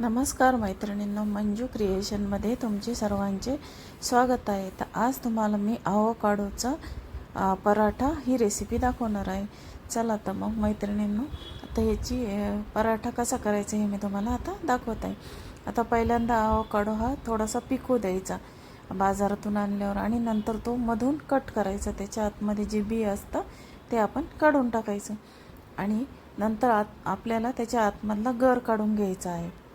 नमस्कार मैत्रिणींनो मंजू क्रिएशनमध्ये तुमचे सर्वांचे स्वागत आहे. तर आज तुम्हाला मी आवोकाडोचा पराठा ही रेसिपी दाखवणार आहे. चला तर मग मैत्रिणींनो आता ह्याची पराठा कसा करायचा हे मी तुम्हाला आता दाखवत आहे. आता पहिल्यांदा आवोकाडो हा थोडासा पिकू द्यायचा. बाजारातून आणल्यावर आणि नंतर तो मधून कट करायचा. त्याच्या आतमध्ये जे बी असतं ते आपण काढून टाकायचं. आणि नंतर आत आपल्याला त्याच्या आतमधला गर काढून घ्यायचा आहे.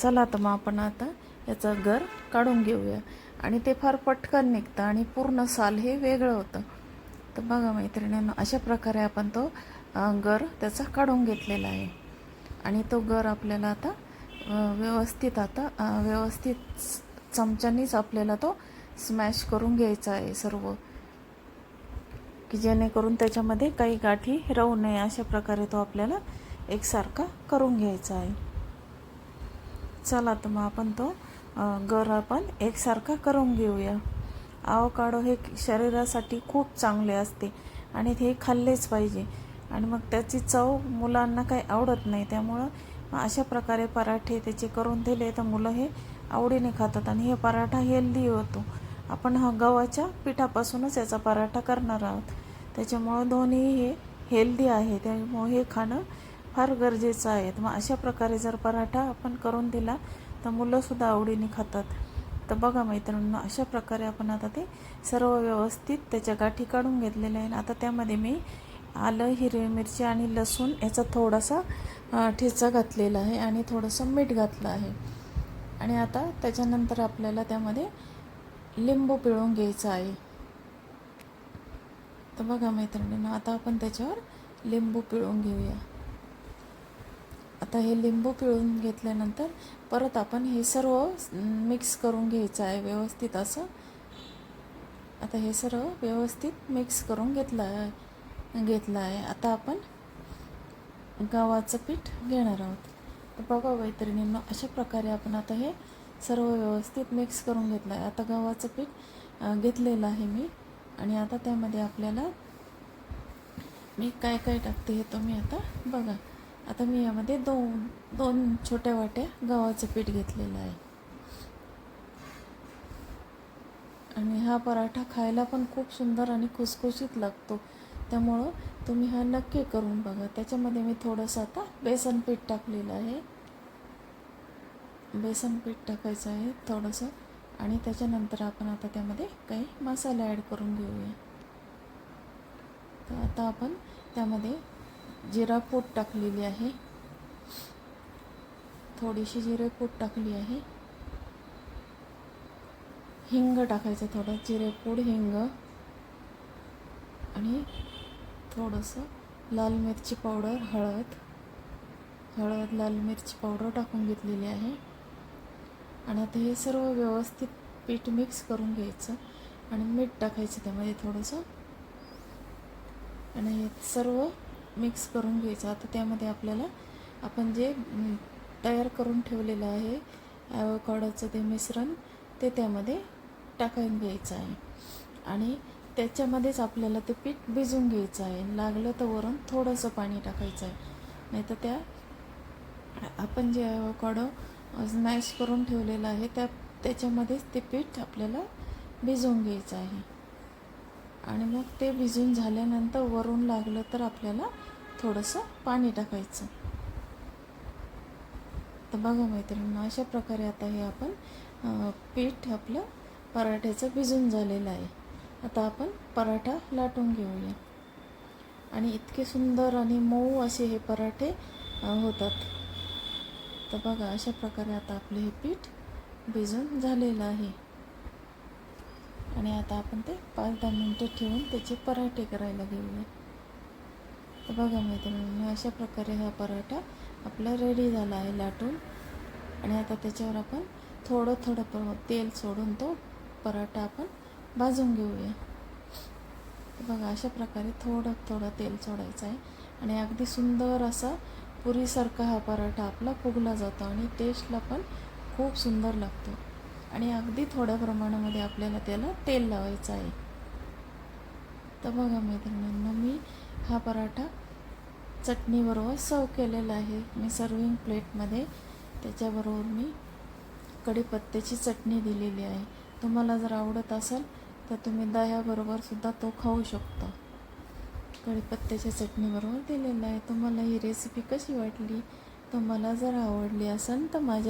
चला तर मग आपण आता याचा गर काढून घेऊया. आणि ते फार पटकन निघतं आणि पूर्ण साल हे वेगळं होतं. तर बघा मैत्रिणींनो अशा प्रकारे आपण तो गर त्याचा काढून घेतलेला आहे. आणि तो गर आपल्याला आता व्यवस्थित आता व्यवस्थित चमच्यानीच आपल्याला तो स्मॅश करून घ्यायचा आहे सर्व. की जेणेकरून त्याच्यामध्ये काही गाठी राहू नये अशा प्रकारे तो आपल्याला एकसारखा करून घ्यायचा आहे. चला तर मग आपण तो गर आपण एकसारखा करून घेऊया. आवकाडो हे शरीरासाठी खूप चांगले असते आणि हे खाल्लेच पाहिजे. आणि मग त्याची चव मुलांना काही आवडत नाही. त्यामुळं मग अशा प्रकारे पराठे त्याचे करून दिले तर मुलं हे आवडीने खातात आणि हे पराठा हेल्दी होतो. आपण हा गव्हाच्या पिठापासूनच याचा पराठा करणार आहोत. त्याच्यामुळं दोन्ही हे हेल्दी आहे. त्यामुळे हे खाणं फार गरजेचं आहे. मग अशा प्रकारे जर पराठा आपण करून दिला तर मुलंसुद्धा आवडीने खातात. तर बघा मैत्रिणींनो अशा प्रकारे आपण आता ते सर्व व्यवस्थित त्याच्या गाठी काढून घेतलेल्या आहे आता त्यामध्ये मी आलं हिरवी मिरची आणि लसूण याचा थोडासा ठेचा घातलेला आहे आणि थोडंसं मीठ घातलं आहे. आणि आता त्याच्यानंतर आपल्याला त्यामध्ये लिंबू पिळून घ्यायचं आहे. तर बघा मैत्रिणींनो आता आपण त्याच्यावर लिंबू पिळून घेऊया. आता हे लिंबू पिळून घेतल्यानंतर परत आपण हे सर्व मिक्स करून घ्यायचं आहे व्यवस्थित असं. आता हे सर्व व्यवस्थित मिक्स करून घेतलं आहे घेतलं आहे. आता आपण गव्हाचं पीठ घेणार आहोत. तर बघा मैत्रिणींनो अशा प्रकारे आपण आता हे सर्व व्यवस्थित मिक्स करून घेतलं आहे. आता गव्हाचं पीठ घेतलेलं आहे मी. आणि आता त्यामध्ये आपल्याला मी काय काय टाकते हे तुम्ही आता बघा. आता मी यामध्ये दोन दोन छोट्या वाट्या गव्हाचं पीठ घेतलेलं आहे. आणि हा पराठा खायला पण खूप सुंदर आणि खुसखुशीत लागतो. त्यामुळं तुम्ही हा नक्की करून बघा. त्याच्यामध्ये मी थोडंसं आता बेसन पीठ टाकलेलं आहे. बेसन पीठ टाकायचं आहे थोडंसं. आणि त्याच्यानंतर आपण आता त्यामध्ये काही मसाले ॲड करून घेऊया. तर आता आपण त्यामध्ये जिरा पूड टाकलेली आहे. थोडीशी जिरे पूड टाकली आहे. हिंग टाकायचं थोडं जिरेपूड हिंग. आणि थोडंसं लाल मिरची पावडर हळद. हळद लाल मिरची पावडर टाकून घेतलेली आहे. आणि आता हे सर्व व्यवस्थित पीठ मिक्स करून घ्यायचं आणि मीठ टाकायचं त्यामध्ये थोडंसं. आणि हे सर्व मिक्स करून घ्यायचं. आता त्यामध्ये आपल्याला आपण जे तयार करून ठेवलेलं आहे ॲवोकाडोचं ते मिश्रण ते त्यामध्ये टाकून घ्यायचं आहे. आणि त्याच्यामध्येच आपल्याला ते पीठ भिजून घ्यायचं आहे. लागलं तर वरून थोडंसं पाणी टाकायचं आहे. नाही तर त्या आपण जे ॲवोकाडो स्मॅश करून ठेवलेलं आहे त्या त्याच्यामध्येच ते पीठ आपल्याला भिजवून घ्यायचं आहे. आणि मग ते भिजून झाल्यानंतर वरून लागलं तर आपल्याला थोडंसं पाणी टाकायचं. तर बघा मैत्रिणींना अशा प्रकारे आता हे आपण पीठ आपलं पराठ्याचं भिजून झालेलं आहे. आता आपण पराठा लाटून घेऊया. आणि इतके सुंदर आणि मऊ असे हे पराठे होतात. तर बघा अशा प्रकारे आता आपले हे पीठ भिजून झालेलं आहे. आणि आता आपण ते पाच दहा मिनटं ठेवून त्याचे पराठे करायला घेऊया. तर बघा मैत्रिणींनो अशा प्रकारे हा पराठा आपला रेडी झाला आहे लाटून. आणि आता त्याच्यावर आपण थोडं थोडं पण तेल सोडून तो पराठा आपण भाजून घेऊया. तर बघा अशा प्रकारे थोडं थोडं तेल सोडायचं आहे. आणि अगदी सुंदर असा पुरीसारखा हा पराठा आपला फुगला जातो आणि टेस्टला पण खूप सुंदर लागतो. आणि अगदी थोड्या प्रमाणामध्ये आपल्याला त्याला तेल लावायचं आहे. तर बघा मैत्रिणींना मी हा पराठा चटणीबरोबर सर्व केलेला आहे. मी सर्विंग प्लेटमध्ये त्याच्याबरोबर मी कढीपत्त्याची चटणी दिलेली आहे. तुम्हाला जर आवडत असेल तर तुम्ही दह्याबरोबर सुद्धा तो खाऊ शकता. कढीपत्त्याच्या चटणीबरोबर दिलेला आहे. तुम्हाला ही रेसिपी कशी वाटली? तुम्हाला जर आवडली असेल तर माझ्या